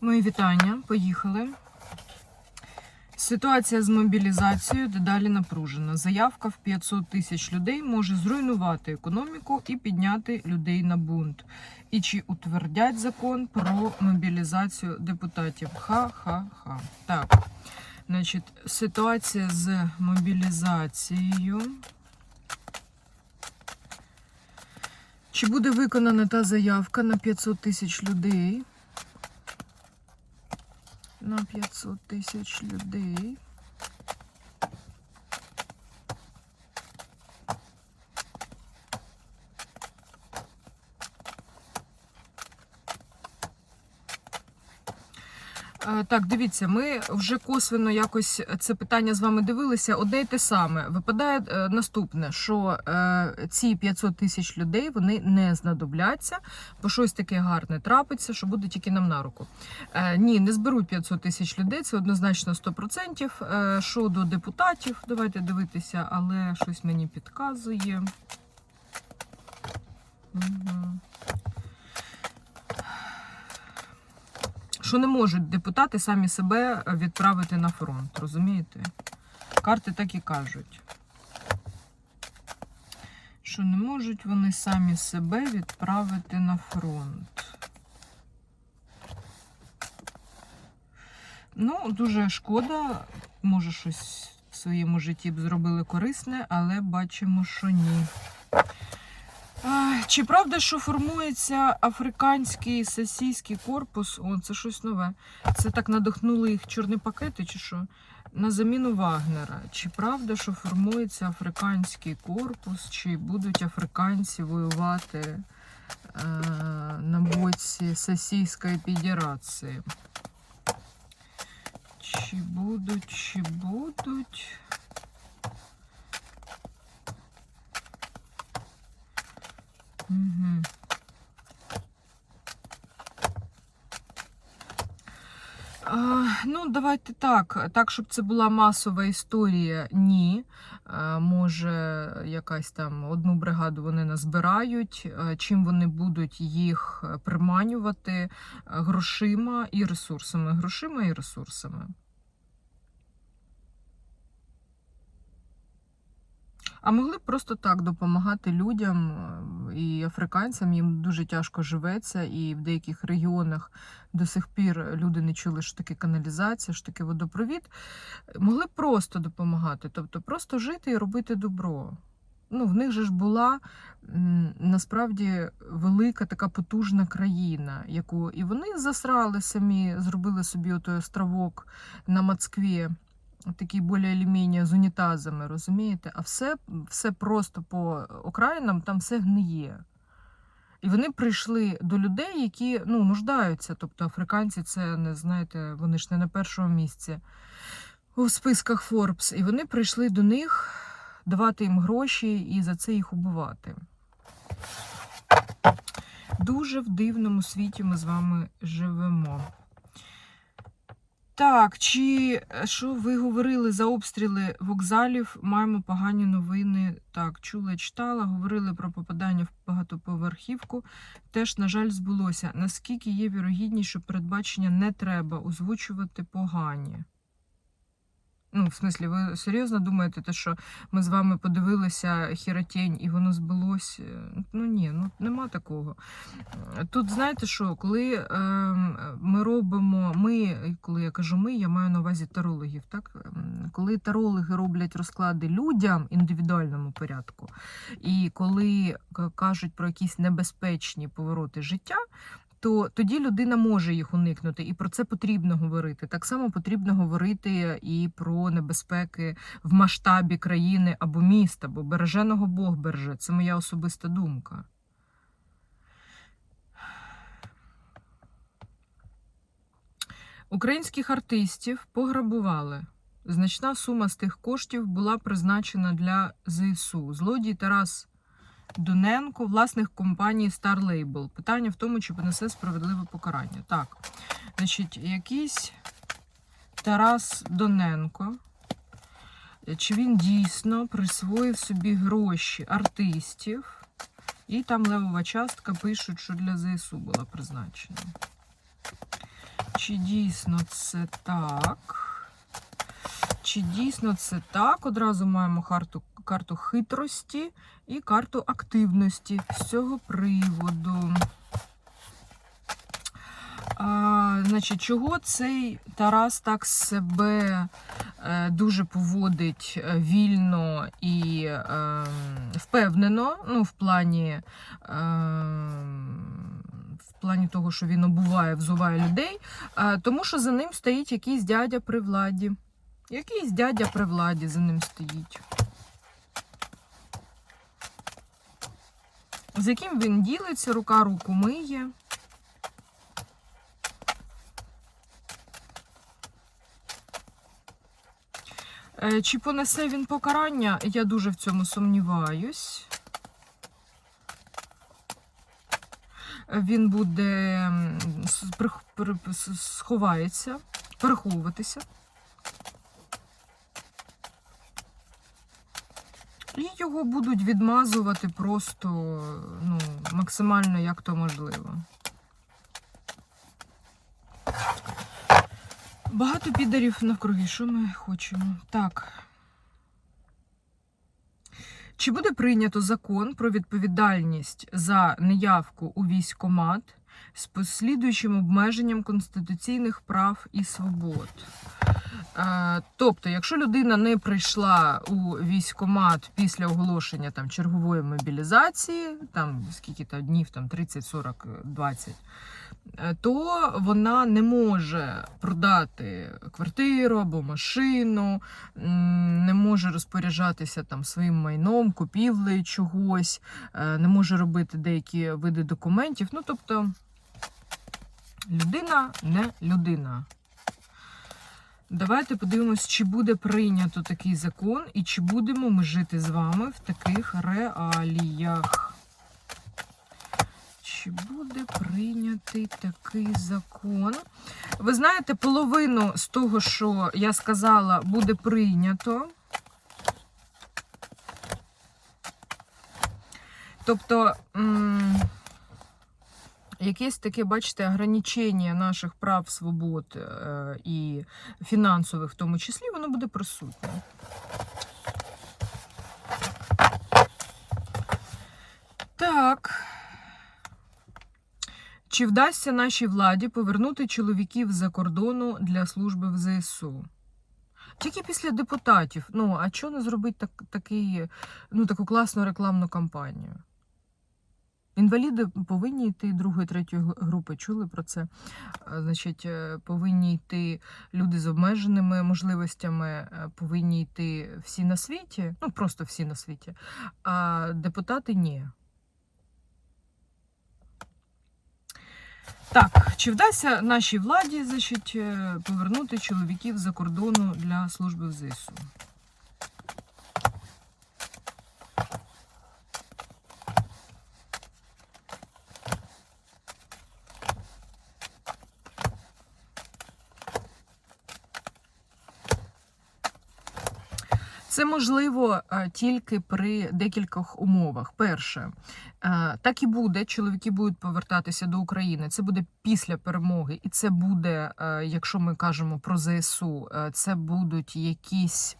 Мої вітання. Поїхали. Ситуація з мобілізацією дедалі напружена. Заявка в 500 тисяч людей може зруйнувати економіку і підняти людей на бунт. І чи утвердять закон про мобілізацію депутатів? Ха-ха-ха. Так, значить, ситуація з мобілізацією. Чи буде виконана та заявка на 500 тисяч людей? На 500 тисяч людей. Так, дивіться, ми вже косвенно якось це питання з вами дивилися. Одне й те саме. Випадає е, наступне, що е, ці 500 тисяч людей вони не знадобляться, бо щось таке гарне трапиться, що буде тільки нам на руку. Е, ні, не зберуть 500 тисяч людей, це однозначно 100%. Е, що до депутатів, давайте дивитися, але щось мені підказує. Угу. Що не можуть депутати самі себе відправити на фронт, розумієте? Карти так і кажуть. Що не можуть вони самі себе відправити на фронт. Ну, дуже шкода, може, щось в своєму житті б зробили корисне, але бачимо, що ні. Чи правда, що формується африканський сесійський корпус? О, це щось нове. Це так надихнули їх чорні пакети, чи що? На заміну Вагнера. Чи правда, що формується африканський корпус, чи будуть африканці воювати е, на боці Сесійської Федерації? Чи будуть, чи будуть. Угу. А, ну, давайте так. Так, щоб це була масова історія, ні. Може, якась там одну бригаду вони назбирають. Чим вони будуть їх приманювати грошима і ресурсами. Грошима і ресурсами. А могли б просто так допомагати людям е, і африканцям. Їм дуже тяжко живеться, і в деяких регіонах до сих пір люди не чули, що таке каналізація, що таке водопровід. Могли б просто допомагати, тобто просто жити і робити добро. Ну, в них же ж була насправді велика така потужна країна, яку і вони засрали самі, зробили собі отой островок на Москві такий більш-менш з унітазами, розумієте? А все, все просто по окраїнам там все гниє. І вони прийшли до людей, які ну, нуждаються. Тобто африканці це не знаєте, вони ж не на першому місці у списках Forbes. І вони прийшли до них давати їм гроші і за це їх убивати. Дуже в дивному світі ми з вами живемо. Так, чи е, що ви говорили за обстріли вокзалів? Маємо погані новини. Так, чула, читала, говорили про попадання в багатоповерхівку. Теж, на жаль, збулося. Наскільки є вірогідність, що передбачення не треба озвучувати погані? Ну, в смислі, ви серйозно думаєте, те, що ми з вами подивилися хіротень і воно збулось? Ну ні, ну нема такого. Тут знаєте що, коли е, ми робимо, ми, коли я кажу ми, я маю на увазі тарологів. так? Ем, Коли тарологи роблять розклади людям індивідуальному порядку, і коли кажуть про якісь небезпечні повороти життя, то тоді людина може їх уникнути, і про це потрібно говорити. Так само потрібно говорити і про небезпеки в масштабі країни або міста, бо береженого Бог береже. Це моя особиста думка. Українських артистів пограбували. Значна сума з тих коштів була призначена для ЗСУ. Злодій Тарас Доненко, власник компанії Star Label. Питання в тому, чи понесе справедливе покарання. Так, значить, якийсь Тарас Доненко. Чи він дійсно присвоїв собі гроші артистів, і там левова частка пишуть, що для ЗСУ була призначена. Чи дійсно це так? Чи дійсно це так? Одразу маємо карту, карту хитрості і карту активності з цього приводу. А, значить, чого цей Тарас так себе е, дуже поводить е, вільно і е, впевнено, ну, в плані, е, в плані того, що він обуває, взуває людей, тому що за ним стоїть якийсь дядя при владі. Якийсь дядя при владі за ним стоїть. З яким він ділиться, рука руку миє. Е, Чи понесе він покарання? Я дуже в цьому сумніваюсь. Він буде сховається, переховуватися. І його будуть відмазувати просто ну, максимально як то можливо. Багато підарів навкруги. Що ми хочемо? Так. Чи буде прийнято закон про відповідальність за неявку у військкомат з послідуючим обмеженням конституційних прав і свобод? Тобто, якщо людина не прийшла у військкомат після оголошення там чергової мобілізації, там скільки то днів, там 30, 40, 20, е, то вона не може продати квартиру або машину, не може розпоряджатися там своїм майном, купівлею чогось, е, не може робити деякі види документів. Ну, тобто, людина не людина. Давайте подивимось, чи буде прийнято такий закон і чи будемо ми жити з вами в таких реаліях. Чи буде прийнятий такий закон? Ви знаєте, половину з того, що я сказала, буде прийнято. Тобто. м, Якесь таке, бачите, ограничення наших прав, свобод е, і фінансових в тому числі, воно буде присутнє. Так. Чи вдасться нашій владі повернути чоловіків з-за кордону для служби в ЗСУ? Тільки після депутатів. Ну, а чого не зробити так, такий, ну, таку класну рекламну кампанію? Інваліди повинні йти другої, третьої групи. Чули про це? Значить, е, повинні йти люди з обмеженими можливостями, е, повинні йти всі на світі, ну просто всі на світі, а депутати ні. Так, чи вдасться нашій владі значить, е, повернути чоловіків за кордону для служби в ЗСУ? Це можливо е, тільки при декількох умовах. Перше, е, так і буде. Чоловіки будуть повертатися до України. Це буде після перемоги, і це буде, е, якщо ми кажемо про ЗСУ, це будуть якісь.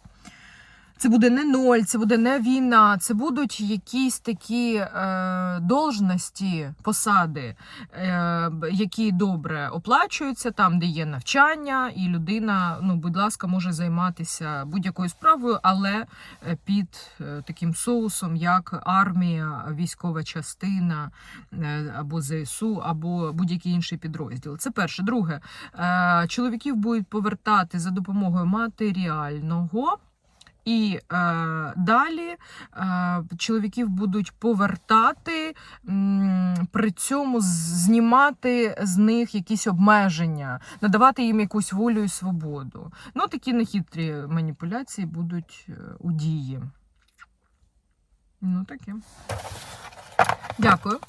Це буде не ноль, це буде не війна, це будуть якісь такі е, должності, посади, е, які добре оплачуються, там, де є навчання, і людина, ну, будь ласка, може займатися будь-якою справою, але е, під е, таким соусом, як армія, військова частина е, або ЗСУ, або будь-який інший підрозділ. Це перше. Друге, е, чоловіків будуть повертати за допомогою матеріального. І е, далі е, чоловіків будуть повертати, м, при цьому знімати з них якісь обмеження, надавати їм якусь волю і свободу. Ну, такі нехитрі маніпуляції будуть е, у дії. Ну, таке. Дякую.